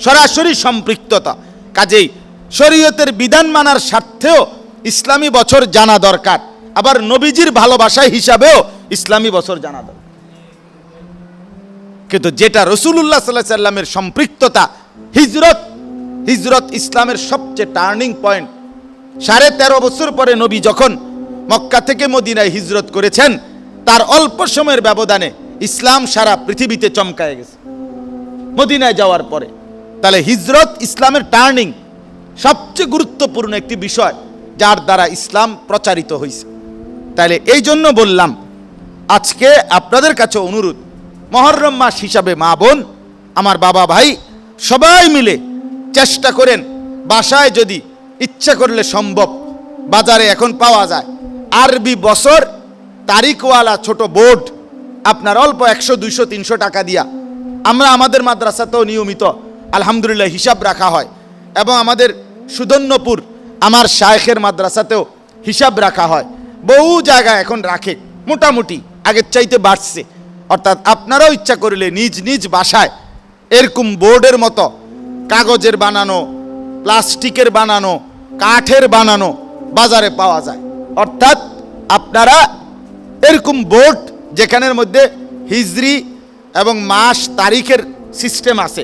সরাসরি সম্পৃক্ততা। কাজেই শরীয়তের বিধান মানার স্বার্থেও ইসলামী বছর জানা দরকার। আবার নবীজির ভালোবাসা হিসাবেও ইসলামী বছর জানা দরকার। কিন্তু যেটা রসুল্লাহ সাল্লাহ সাল্লামের সম্পৃক্ততা, হিজরত হিজরত ইসলামের সবচেয়ে টার্নিং পয়েন্ট। সাড়ে তেরো বছর পরে নবী যখন মক্কা থেকে মদিনায় হিজরত করেছেন, তার অল্প সময়ের ব্যবধানে ইসলাম সারা পৃথিবীতে চমকায় গেছে। মদিনায় যাওয়ার পরে। তাহলে হিজরত ইসলামের টার্নিং সবচেয়ে গুরুত্বপূর্ণ একটি বিষয় যার দ্বারা ইসলাম প্রচারিত হয়েছে তাহলে এই জন্য বললাম, আজকে আপনাদের কাছে অনুরোধ, মহরম মাস হিসাবে মা বোন, আমার বাবা ভাই, সবাই মিলে চেষ্টা করেন, বাসায় যদি ইচ্ছা করলে সম্ভব, বাজারে এখন পাওয়া যায়। আরবি বছর, তারিখওয়ালা ছোট বোর্ড, আপনার অল্প একশো, দুইশো, তিনশো টাকা দিয়া। আমরা আমাদের মাদ্রাসাতেও নিয়মিত আলহামদুলিল্লাহ হিসাব রাখা হয়। এবং আমাদের সুদন্যপুর আমার শায়েখের মাদ্রাসাতেও হিসাব রাখা হয়। বহু জায়গায় এখন রাখে, মোটামুটি, আগের চাইতে বাড়ছে। অর্থাৎ আপনারাও ইচ্ছা করলে নিজ নিজ বাসায় এরকম বোর্ডের মতো কাগজের বানানো, প্লাস্টিকের বানানো, কাঠের বানানো বাজারে পাওয়া যায়। অর্থাৎ আপনারা এরকম বোর্ড যেখানের মধ্যে হিজরি এবং মাস তারিখের সিস্টেম আছে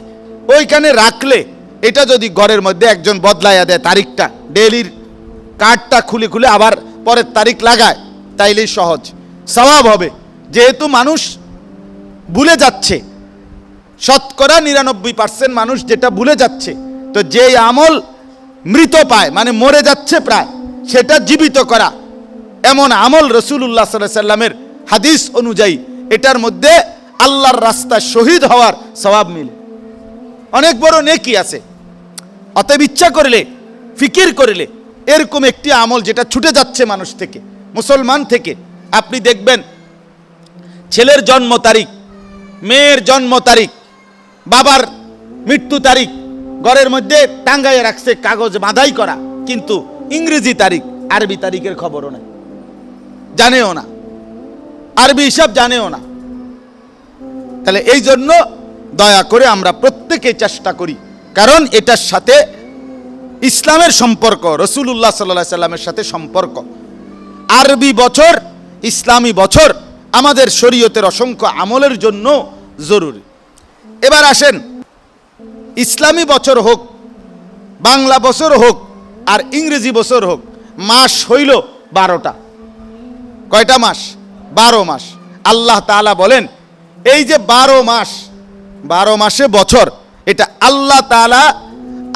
ওইখানে রাখলে এটা যদি ঘরের মধ্যে একজন বদলাইয়া দেয় তারিখটা ডেলির কার্ডটা খুলে খুলে আবার পরের তারিখ লাগায়, তাইলেই সহজ। স্বভাব হবে। যেহেতু মানুষ ভুলে যাচ্ছে, শতকরা নিরানব্বই পার্সেন্ট মানুষ যেটা ভুলে যাচ্ছে, তো যেই আমল মৃত পায় মানে মরে যাচ্ছে প্রায়, সেটা জীবিত করা। এমন আমল রসুল্লাহ সাল্লাহ সাল্লামের হাদিস অনুযায়ী এটার মধ্যে আল্লাহর রাস্তা শহীদ হওয়ার স্বভাব মিলে। অনেক বড় নেকি আছে। অতএব ইচ্ছা করলে, ফিকির করলে, এরকম একটি আমল যেটা ছুটে যাচ্ছে মানুষ থেকে, মুসলমান থেকে, আপনি দেখবেন ছেলের জন্ম তারিখ, মেয়ের জন্ম তারিখ, বাবার মৃত্যু তারিখ, ঘরের মধ্যে টাঙ্গাইয়ে রাখছে কাগজ বাঁধাই করা, কিন্তু ইংরেজি তারিখ, আরবি তারিখের খবরও নেই। জানেও না। আরবি হিসাব জানেও না। তাহলে এই জন্য দয়া করে আমরা প্রত্যেকে চেষ্টা করি। কারণ এটার সাথে ইসলামের সম্পর্ক রসুল্লাহ সাল্লাহ সাল্লামের সাথে সম্পর্ক। আরবি বছর, ইসলামী বছর আমাদের শরীয়তের অসংখ্য আমলের জন্য জরুরি। এবার আসেন, ইসলামী বছর হোক, বাংলা বছর হোক, আর ইংরেজি বছর হোক, মাস হইল বারোটা। কয়টা মাস? বারো মাস। আল্লাহ তাআলা বলেন, এই যে বারো মাস বারো মাসে বছর। এটা আল্লাহ তাআলা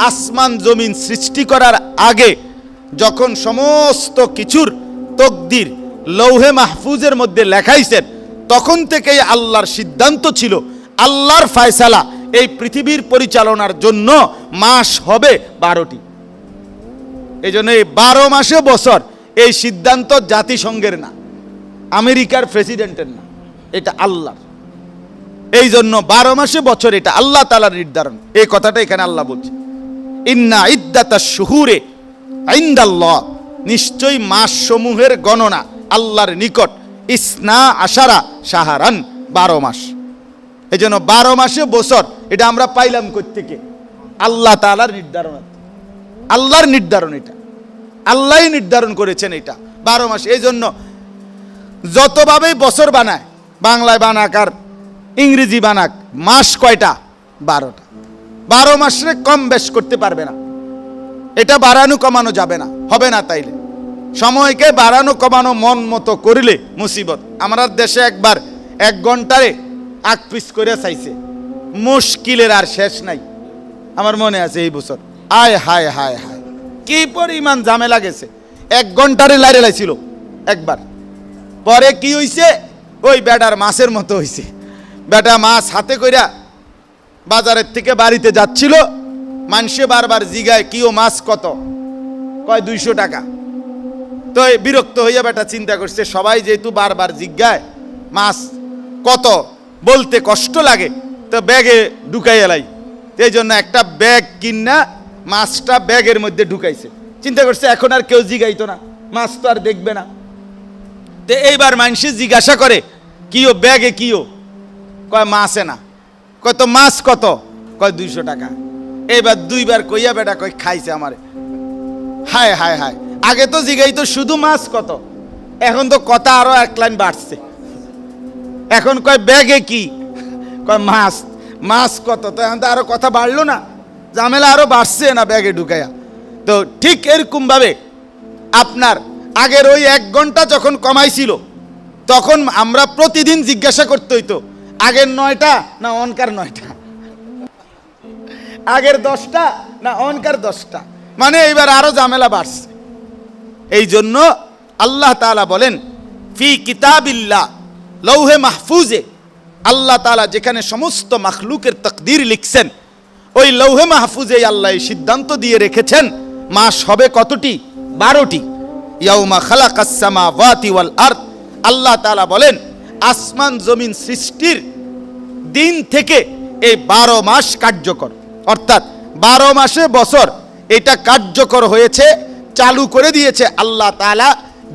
আসমান জমিন সৃষ্টি করার আগে যখন সমস্ত কিছুর তকদির লৌহে মাহফুজের মধ্যে লেখাইছেন, তখন থেকেই আল্লাহর সিদ্ধান্ত ছিল, আল্লাহর ফায়সালা এই পৃথিবীর পরিচালনার জন্য মাস হবে বারোটি। এই জন্য এই বারো মাসে বছর এই সিদ্ধান্ত জাতিসংঘের না, আমেরিকার প্রেসিডেন্টের না, এটা আল্লাহর। এই জন্য বারো মাসে বছর এটা আল্লাহ তালার নির্ধারণ। এই কথাটা এখানে আল্লাহ বলছে। ইন্না ইদ্দাতা শুহুরে আইন্দাল্লাহ নিশ্চয়ই মাস সমূহের গণনা আল্লাহর নিকট। ইসনা আশারা সাহারান বারো মাস। এই জন্য বারো মাসে বছর, এটা আমরা পাইলাম থেকে আল্লাহ তালার নির্ধারণ। আল্লাহর নির্ধারণ এটা। আল্লাহই নির্ধারণ করেছেন এটা, বারো মাস। এই জন্য যতভাবেই বছর বানায়, বাংলায় বানাক আর ইংরেজি বানাক, মাস কয়টা? বারোটা। বারো মাসে কম বেশ করতে পারবে না। এটা বাড়ানো কমানো যাবে না, হবে না তাইলে। সময়কে বাড়ানো কমানো মন মতো করিলে মুসিবত। আমার দেশে একবার এক ঘন্টারে আগ পিস করে চাইছে। মুশকিলের আর শেষ নাই। আমার মনে আছে এই বছর। আয়, হায় হায় হায়। কি পরিমাণ ঝামেলা গেছে। এক ঘন্টারে লাইরে লাইছিল, একবার। পরে কি হইছে? ওই বেটার মাছের মতো হইছে। বেটা মাছ হাতে কইরা বাজারের থেকে বাড়িতে যাচ্ছিল মানুষে বারবার জিগায় কি ও মাছ কত? কয়, দুইশো টাকা। তো বিরক্ত হইয়া বেটা চিন্তা করছে, সবাই যেহেতু বারবার জিজ্ঞায়, মাছ কত? বলতে কষ্ট লাগে, তো ব্যাগে ঢুকাই এলাই এই জন্য একটা ব্যাগ কিনা মাছটা ব্যাগের মধ্যে ঢুকাইছে। চিন্তা করছে, এখন আর কেউ জিগাইতো না, মাছ তো আর দেখবে না। তো এইবার মানুষে জিজ্ঞাসা করে, কিও ব্যাগে কিও? কয় মাছে না? কয়, তো মাছ কত? কয়, দুইশো টাকা। এইবার দুইবার কইয়া বেটা কই খাইছে আমারে। হায় হায় হায়। আগে তো জিগাই তো শুধু মাছ কত? এখন তো কথা আরও এক লাইন বাড়ছে। এখন কয়, ব্যাগে কি? কয়, মাছ। মাছ কত? তো এখন তো আরও কথা বাড়লো না। ঝামেলা আরও বাড়ছে না ব্যাগে ঢুকাইয়া। তো ঠিক এরকম ভাবে আপনার আগের ওই এক ঘণ্টা যখন কমাইছিল, তখন আমরা প্রতিদিন জিজ্ঞাসা করতে হইতো আগের নয়টা না অনকার নয়টা? আগের দশটা না অনকার দশটা? মানে এইবার আরও ঝামেলা বাড়ছে। এই জন্য আল্লাহ তালা বলেন, ফি কিতাবিল্লাহ লৌহে মাহফুজে। আল্লাহ তাআলা যেখানে সমস্ত মাখলুকের তকদির লিখছেন, ওই লৌহে মাহফুজে আল্লাহ সিদ্ধান্ত দিয়ে রেখেছেন, মাস হবে কতটি? বারোটি। ইয়াউমা খালাকাস সামাওয়াতি ওয়াল আরদ। আল্লাহ তাআলা বলেন আসমান জমিন সৃষ্টির দিন থেকে এই বারো মাস কার্যকর। অর্থাৎ বারো মাসে বছর এটা কার্যকর হয়েছে, চালু করে দিয়েছে আল্লাহ তাআলা।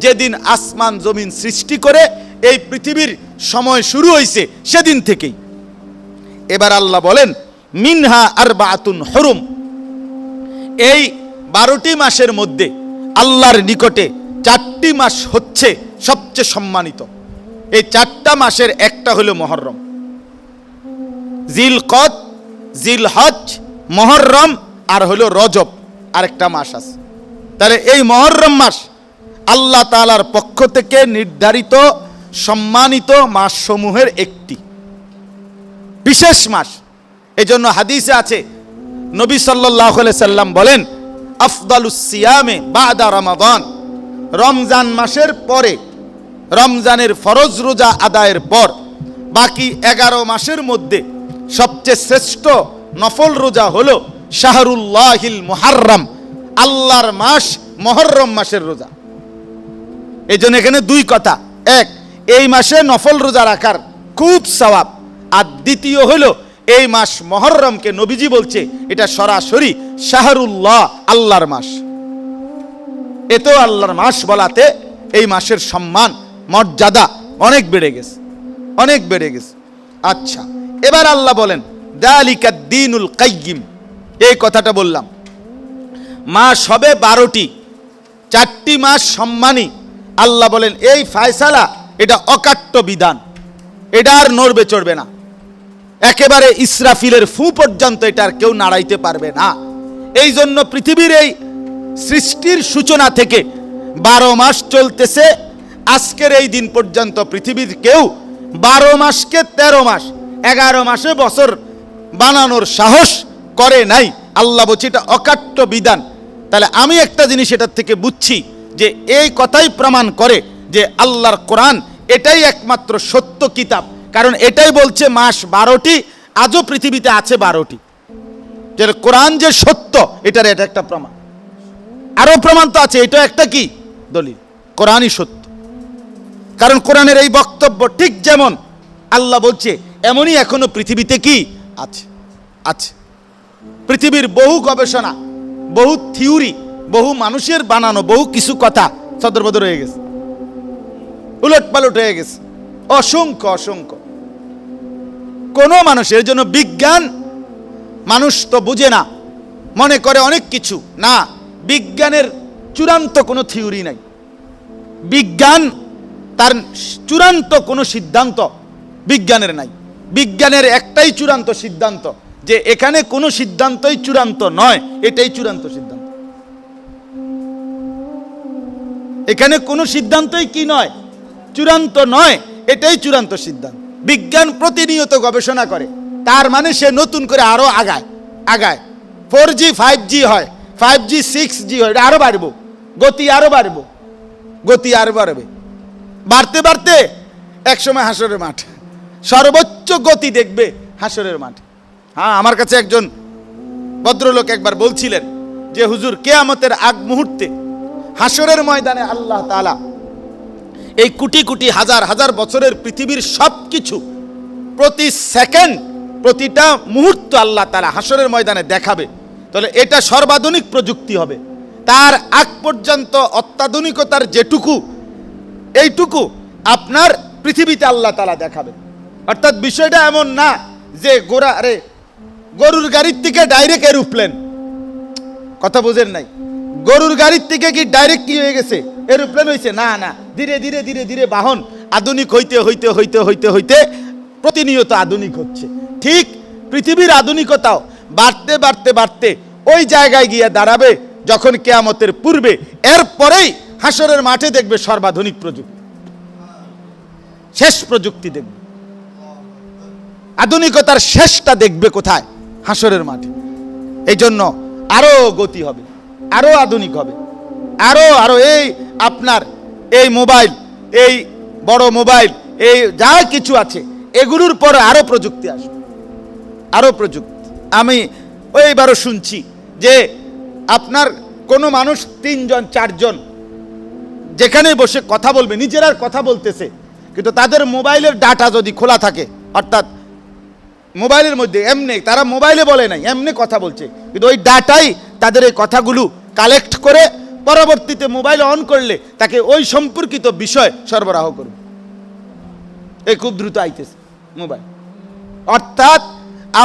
যেদিন আসমান জমিন সৃষ্টি করে এই পৃথিবীর সময় শুরু হয়েছে সেদিন থেকেই। এবার আল্লাহ বলেন, মিনহা আর বাতুন হরুম। এই বারোটি মাসের মধ্যে আল্লাহর নিকটে চারটি মাস হচ্ছে সবচেয়ে সম্মানিত। এই চারটা মাসের একটা হলো মহরম। জিল কদ জিল হজ মহরম আর হলো রজব আরেকটা মাস আছে। তাহলে এই মহরম মাস আল্লাহ তাআলার পক্ষ থেকে নির্ধারিত, সম্মানিত মাসসমূহের একটি। বিশেষ মাস। এজন্য হাদিসে আছে, নবী সাল্লাল্লাহু সাল্লাম বলেন আফদালুসিয়ামে বাদা রমাদান। রমজান মাসের পরে রমজানের ফরজ রোজা আদায়ের পর বাকি এগারো মাসের মধ্যে সবচেয়ে শ্রেষ্ঠ নফল রোজা হলো শাহরুল্লাহিল মুহাররম, আল্লাহর মাস মহরম মাসের রোজা। এই জন্য এখানে দুই কথা। এক, এই মাসে নফল রোজা রাখার খুব সওয়াব। আর দ্বিতীয় হলো, এই মাস মহরমকে নবীজি বলছে, এটা সরাসরি শাহরুল্লাহ, আল্লাহর মাস। এতেও আল্লাহর মাস বলাতে এই মাসের সম্মান। মর্যাদা অনেক বেড়ে গেছে, অনেক বেড়ে গেছে। আচ্ছা এবার আল্লাহ বলেন, দালিকা দিনুল কাইগিম এই কথাটা বললাম। মাস হবে বারোটি, চারটি মাস সম্মানী আল্লাহ বলেন, এই ফায়সালা, এটা অকাট্য বিধান। এটা আর নড়বে চড়বে না। একেবারে ইসরাফিলের ফু পর্যন্ত এটা আর কেউ নাড়াইতে পারবে না। এই জন্য পৃথিবীর এই সৃষ্টির সূচনা থেকে বারো মাস চলতেছে আজকের এই দিন পর্যন্ত পৃথিবীর কেউ বারো মাসকে তেরো মাস, এগারো মাসে বছর বানানোর সাহস করে নাই। আল্লাহ বলছি, এটা অকাট্য বিধান। তাহলে আমি একটা জিনিস এটার থেকে বুঝছি যে এই কথাই প্রমাণ করে যে আল্লাহর কোরআন এটাই একমাত্র সত্য কিতাব। কারণ এটাই বলছে, মাস বারোটি, আজও পৃথিবীতে আছে বারোটি। যে কোরআন যে সত্য, এটার এটা একটা প্রমাণ। আরও প্রমাণ তো আছে এটা একটা কি? দলিল। কোরআনই সত্য। কারণ কোরআনের এই বক্তব্য ঠিক যেমন আল্লাহ বলছে, এমনই এখনও পৃথিবীতে কি? আছে। আছে। পৃথিবীর বহু গবেষণা, বহু থিওরি, বহু মানুষের বানানো বহু কিছু কথা সদরবদর হয়ে গেছে। উলট পালট হয়ে গেছে। অসংখ্য অসংখ্য। কোনো মানুষের জন্য বিজ্ঞান, মানুষ তো বুঝে না, মনে করে অনেক কিছু। না, বিজ্ঞানের চূড়ান্ত কোনো থিওরি নাই। বিজ্ঞান তার চূড়ান্ত কোনো সিদ্ধান্ত বিজ্ঞানের নাই। বিজ্ঞানের একটাই চূড়ান্ত সিদ্ধান্ত যে এখানে কোনো সিদ্ধান্তই চূড়ান্ত নয়, এটাই চূড়ান্ত সিদ্ধান্ত। এখানে কোনো সিদ্ধান্তই কি নয়, চূড়ান্ত নয়, এটাই চূড়ান্ত সিদ্ধান্ত। বিজ্ঞান প্রতিনিয়ত গবেষণা করে, তার মানে সে নতুন করে আরও আগায় আগায়। ফোর জি ফাইভ জি হয় ফাইভ জি সিক্স জি হয়, এটা আরও বাড়বো, গতি আরও বাড়বো, গতি আরও বাড়বে। বাড়তে বাড়তে একসময় হাসরের মাঠ। সর্বোচ্চ গতি দেখবে হাসরের মাঠ। হ্যাঁ আমার কাছে একজন ভদ্রলোক একবার বলছিলেন যে, হুজুর, কেয়ামতের আগ মুহূর্তে হাসরের ময়দানে আল্লাহ তালা এই কোটি কোটি হাজার হাজার বছরের পৃথিবীর সব কিছু প্রতি সেকেন্ড, প্রতিটা মুহূর্ত আল্লাহ তালা হাসরের ময়দানে দেখাবে। তাহলে এটা সর্বাধুনিক প্রযুক্তি হবে। তার আগ পর্যন্ত অত্যাধুনিকতার যেটুকু এইটুকু আপনার পৃথিবীতে আল্লাহ তালা দেখাবে অর্থাৎ বিষয়টা এমন না যে গোড়া আরে, গরুর গাড়ির থেকে ডাইরেক্ট এরোপ্লেন কথা বোঝেন নাই। গরুর গাড়ির থেকে কি ডাইরেক্ট কি হয়ে গেছে? এরোপ্লেন হয়েছে? না না। ধীরে ধীরে ধীরে ধীরে বাহন আধুনিক হইতে হইতে হইতে হইতে হইতে প্রতিনিয়ত আধুনিক হচ্ছে। ঠিক পৃথিবীর আধুনিকতাও বাড়তে বাড়তে বাড়তে ওই জায়গায় গিয়ে দাঁড়াবে যখন কেয়ামতের পূর্বে। এরপরেই হাসরের মাঠে দেখবে সর্বাধুনিক প্রযুক্তি। শেষ প্রযুক্তি দেখবে। আধুনিকতার শেষটা দেখবে কোথায়? হাসরের মাঠে। এই জন্য আরও গতি হবে, আরও আধুনিক হবে, আরও আরও এই আপনার এই মোবাইল, এই বড় মোবাইল, এই যা কিছু আছে, এগুলোর পর আরও প্রযুক্তি আসবে। আরও প্রযুক্তি। আমি ওইবারও শুনছি যে আপনার কোনো মানুষ তিনজন, চারজন যেখানে বসে কথা বলবে, নিজেরা কথা বলতেছে। কিন্তু তাদের মোবাইলের ডাটা যদি খোলা থাকে, অর্থাৎ মোবাইলের মধ্যে এমনি তারা মোবাইলে বলে নাই এমনি কথা বলছে। কিন্তু ওই ডাটাই তাদের এই কথাগুলো কালেক্ট করে পরবর্তীতে মোবাইল অন করলে তাকে ওই সম্পর্কিত বিষয় সরবরাহ করবে। এই খুব দ্রুত আইতেছে মোবাইল। অর্থাৎ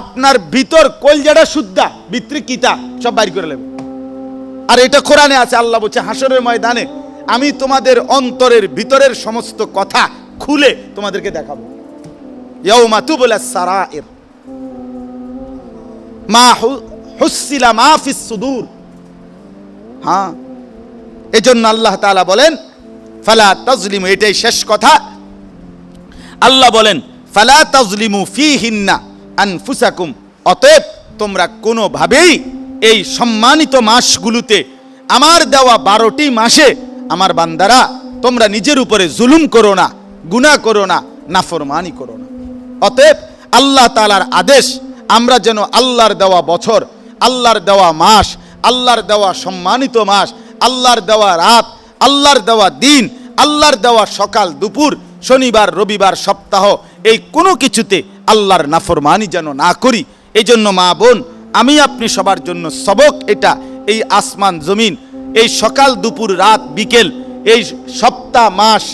আপনার ভিতর কলজাটা শুদ্ধা ভিতরে সব বাইর করে নেবে। আর এটা কোরআনে আছে, আল্লাহ বলছে হাসরের ময়দানে আমি তোমাদের অন্তরের ভিতরের সমস্ত কথা খুলে তোমাদেরকে দেখাবো। ইয়াউমা তুবলা সারাইর। মা হুসিলা মা ফিস সুদূর। হ্যাঁ এজন্য আল্লাহ তাআলা বলেন, ফালা তাজলিমু, এটাই শেষ কথা। আল্লাহ বলেন, ফালা তাজলিমু ফিহিন্না আনফুসাকুম। অতএব তোমরা কোনোভাবেই এই সম্মানিত মাসগুলোতে আমার দেওয়া বারোটি মাসে আমার বান্দারা, তোমরা নিজের উপরে জুলুম করো না, গুনাহ করো না, নাফরমানি করো না। অতএব আল্লাহ তালার আদেশ, আমরা যেন আল্লাহর দেওয়া বছর, আল্লাহর দেওয়া মাস, আল্লাহর দেওয়া সম্মানিত মাস, আল্লাহর দেওয়া রাত, আল্লাহর দেওয়া দিন, আল্লাহর দেওয়া সকাল, দুপুর, শনিবার, রবিবার, সপ্তাহ, এই কোনো কিছুতে আল্লাহর নাফরমানি যেন না করি এই জন্য মা বোন, আমি আপনি সবার জন্য সবক, এটা এই আসমান জমিন এই সকাল, দুপুর, রাত, বিকেল, এই সপ্তাহ, মাস,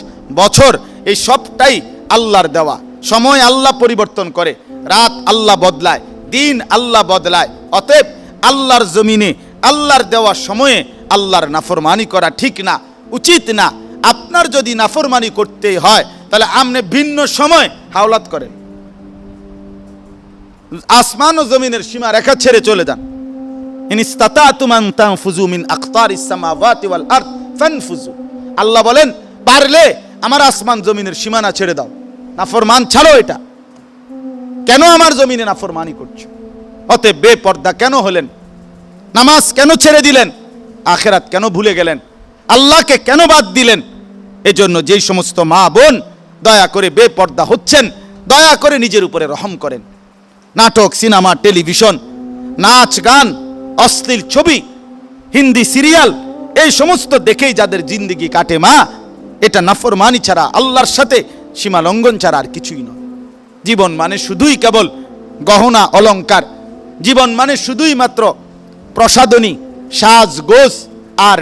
বছর, এই সবটাই আল্লাহর দেওয়া। সময় আল্লাহ পরিবর্তন করে, রাত আল্লাহ বদলায়, দিন আল্লাহ বদলায়। অতএব আল্লাহর জমিনে, আল্লাহর দেওয়া সময়ে আল্লাহর নাফরমানি করা ঠিক না, উচিত না। আপনার যদি নাফরমানি করতেই হয়, তাহলে আপনি ভিন্ন সময় হাওলাত করেন। আসমান ও জমিনের সীমা রেখা ছেড়ে চলে যান। আল্লাহ বলেন, পারলে আমার আসমান জমিনের সীমানা ছেড়ে দাও। নাফরমান ছাড়ো এটা। কেন আমার জমিনে নাফরমানি করছ? অতএব বেপর্দা কেন হলেন? নামাজ কেন ছেড়ে দিলেন? আখেরাত কেন ভুলে গেলেন? আল্লাহকে কেন বাদ দিলেন? এজন্য যেই সমস্ত মা বোন দয়া করে বেপর্দা হচ্ছেন, দয়া করে নিজের উপরে রহম করেন। নাটক, সিনেমা, টেলিভিশন, নাচ, গান অশ্লীল ছবি, হিন্দি সিরিয়াল, এই সমস্ত দেখেই যাদের জিন্দিগি কাটে মা, এটা নাফরমানি ছাড়া, আল্লাহর সাথে সীমা লঙ্ঘন ছাড়া আর কিছুই নয়। জীবন মানে শুধুই কেবল গহনা, অলংকার। জীবন মানে শুধুই মাত্র প্রসাদনী সাজ গোস আর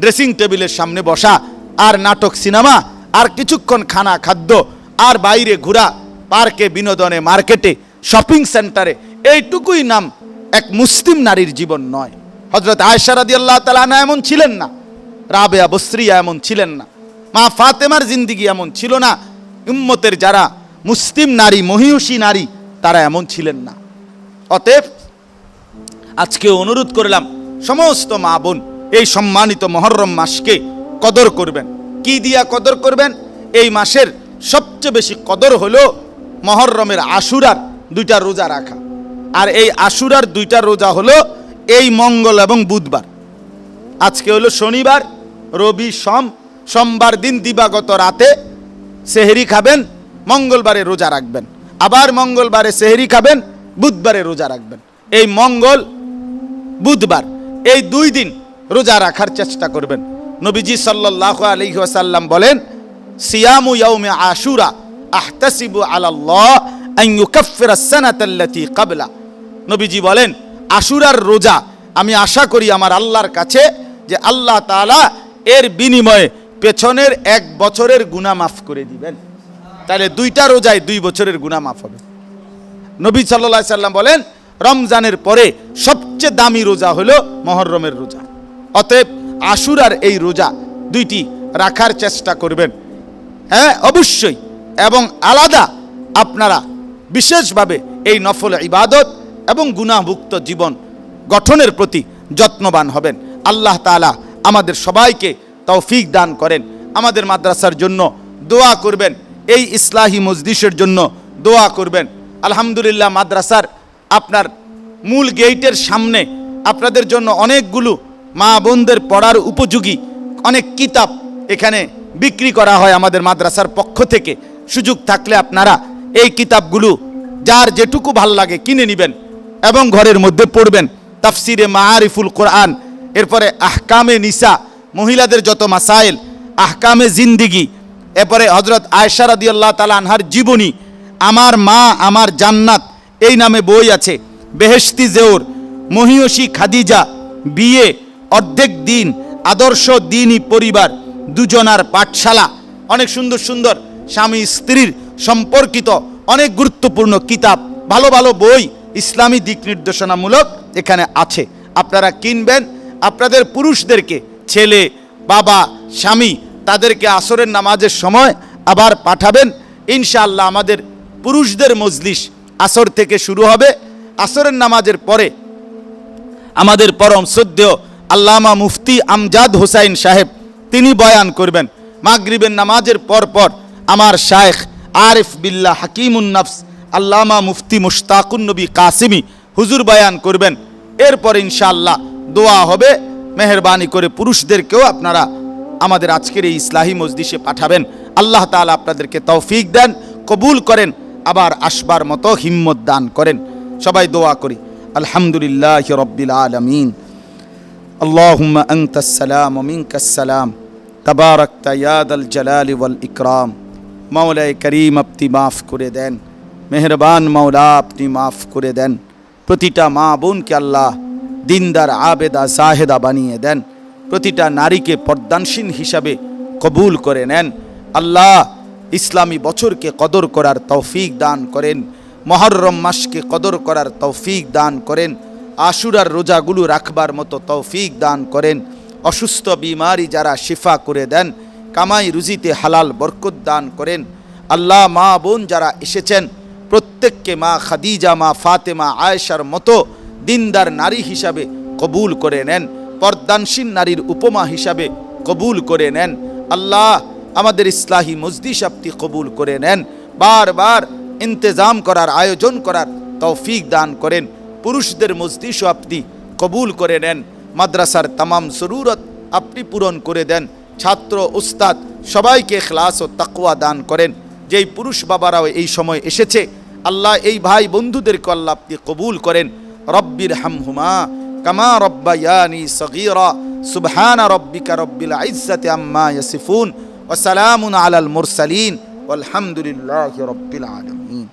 ড্রেসিং টেবিলের সামনে বসা, আর নাটক, সিনেমা, আর কিছুক্ষণ খানা, খাদ্য, আর বাইরে ঘোরা, পার্কে, বিনোদনে, মার্কেটে, শপিং সেন্টারে, এইটুকুই নাম এক মুসলিম নারীর জীবন নয়। হজরত আয়সা রাদি আল্লাহ তালা এমন ছিলেন না। রাবেয়া বস্রিয়া এমন ছিলেন না। মা ফাতেমার জিন্দিগি এমন ছিল না। উম্মতের যারা মুসলিম নারী, মহিষী নারী, তারা এমন ছিলেন না। অতএব আজকে অনুরোধ করলাম, সমস্ত মা বোন, এই সম্মানিত মহরম মাসকে কদর করবেন। কি দিয়া কদর করবেন? এই মাসের সবচেয়ে বেশি কদর হলো মহরমের আশুরার দুইটা রোজা রাখা। আর এই আশুরার দুইটা রোজা হলো এই মঙ্গল এবং বুধবার। আজকে হলো শনিবার, রবি সোম, সোমবার দিন দিবাগত রাতে সেহেরি খাবেন, মঙ্গলবারে রোজা রাখবেন। আবার মঙ্গলবারে সেহেরি খাবেন, বুধবারে রোজা রাখবেন। এই মঙ্গল, বুধবার, এই দুই দিন রোজা রাখার চেষ্টা করবেন। নবীজি সাল্লাহ আলাইহি ওয়াসাল্লাম বলেন, সিয়ামু ইয়াউমে আশুরা আহতাসিবু আলাল্লাহ আন ইউকাফফিরা সানাতাল্লাতী নবীজি বলেন, আশুরার রোজা, আমি আশা করি আমার আল্লাহর কাছে যে আল্লাহ তাআলা এর বিনিময়ে পেছনের এক বছরের গুনাহ মাফ করে দিবেন। তাহলে দুইটা রোজায় দুই বছরের গুনাহ মাফ হবে। নবী সাল্লাহ সাল্লাম বলেন, রমজানের পরে সবচেয়ে দামি রোজা হলো মহরমের রোজা। অতএব আশুরার এই রোজা দুইটি রাখার চেষ্টা করবেন। হ্যাঁ অবশ্যই। এবং আলাদা আপনারা বিশেষভাবে এই নফল ইবাদত এবং গুণাভুক্ত জীবন গঠনের প্রতি যত্নবান হবেন। আল্লাহ তাআলা আমাদের সবাইকে তৌফিক দান করেন। আমাদের মাদ্রাসার জন্য দোয়া করবেন। এই ইসলাহি মজলিসের জন্য দোয়া করবেন। আলহামদুলিল্লাহ মাদ্রাসার আপনার মূল গেইটের সামনে আপনাদের জন্য অনেকগুলো মা বোনদের পড়ার উপযোগী অনেক কিতাব এখানে বিক্রি করা হয় আমাদের মাদ্রাসার পক্ষ থেকে। সুযোগ থাকলে আপনারা এই কিতাবগুলো যার যেটুকু ভালো লাগে কিনে নেবেন। এবং ঘরের মধ্যে পড়বেন। তাফসিরে মাআরিফুল কোরআন, এরপরে আহকামে নিসা, মহিলাদের যত মাসাইল, আহকামে জিন্দিগি, এরপরে হজরত আয়সা রাদিয়াল্লাহ তালা আনহার জীবনী, আমার মা আমার জান্নাত, এই নামে বই আছে। বেহেশতি জেওর, মহিয়সী খাদিজা, বিয়ে, অর্ধেক দিন, আদর্শ দিনই পরিবার, দুজনার পাঠশালা। অনেক সুন্দর সুন্দর স্বামী স্ত্রীর সম্পর্কিত অনেক গুরুত্বপূর্ণ কিতাব, ভালো ভালো বই ইসলামী দিক নির্দেশনামূলক এখানে আছে। আপনারা কিনবেন, আপনাদের পুরুষদেরকে, ছেলে, বাবা, স্বামী, তাদেরকে আসরের নামাজের সময় আবার পাঠাবেন। ইনশাআল্লাহ আমাদের পুরুষদের মজলিস আসর থেকে শুরু হবে। আসরের নামাজের পরে আমাদের পরম শ্রদ্ধেয় আল্লামা মুফতি আমজাদ হোসাইন সাহেব, তিনি বয়ান করবেন, মাগরিবের নামাজের পর পর আমার শায়েখ আরিফ বিল্লাহ হাকিমুন নফস আল্লামা মুফতি মুশতাকুন নবী কাসিমি হুজুর বয়ান করবেন এরপর ইনশাআল্লাহ দোয়া হবে মেহরবানি করে পুরুষদেরকেও আপনারা আমাদের আজকের এই ইসলাহী মজলিসে পাঠাবেন আল্লাহ তাআলা আপনাদেরকে তৌফিক দেন কবুল করেন আবার আসবার মতো হিম্মত দান করেন সবাই দোয়া করি আলহামদুলিল্লাহ রব্বিল আলমিন اللهم أنت السلام ومنك السلام تباركت يا ذا الجلال والإكرام মাওলায় করিম আপনি মাফ করে দেন মেহরবান মাওলা, আপনি মাফ করে দেন। প্রতিটা মা বোনকে আল্লাহ দিনদার আবেদা জাহেদা বানিয়ে দেন। প্রতিটা নারীকে পর্দানসীন হিসাবে কবুল করে নেন। আল্লাহ ইসলামী বছরকে কদর করার তৌফিক দান করেন। মহরম মাসকে কদর করার তৌফিক দান করেন। আশুরার রোজাগুলো রাখবার মতো তৌফিক দান করেন। অসুস্থ বিমারি যারা শিফা করে দেন, কামাই রুজিতে হালাল বরকত দান করেন। আল্লাহ মা বোন যারা এসেছেন প্রত্যেককে মা খাদিজা, মা ফাতেমা, আয়েশার মতো দিনদার নারী হিসাবে কবুল করে নেন। পর্দানসীন নারীর উপমা হিসাবে কবুল করে নেন। আল্লাহ আমাদের ইসলাহী মজদিস আপনি কবুল করে নেন। বারবার ইন্তেজাম করার, আয়োজন করার তৌফিক দান করেন। পুরুষদের মজদিসও আপনি কবুল করে নেন। মাদ্রাসার তামাম জরুরত আপনি পূরণ করে দেন। ছাত্র উস্তাদ সবাইকে খ্লাস ও তাকুয়া দান করেন। যেই পুরুষ বাবারাও এই সময় এসেছে আল্লাহ এই ভাই বন্ধুদেরকে আল্লাহ আপনি কবুল করেন। রব্বির হামহুমা, কামা রব্বায়ানি সগীরা, সুবহানা রব্বিকা রব্বিল ইজ্জাতি আম্মা ইয়াসিফুন, ওয়া সালামুন আলাল মুরসালিন, ওয়ালহামদুলিল্লাহি রব্বিল আলামিন।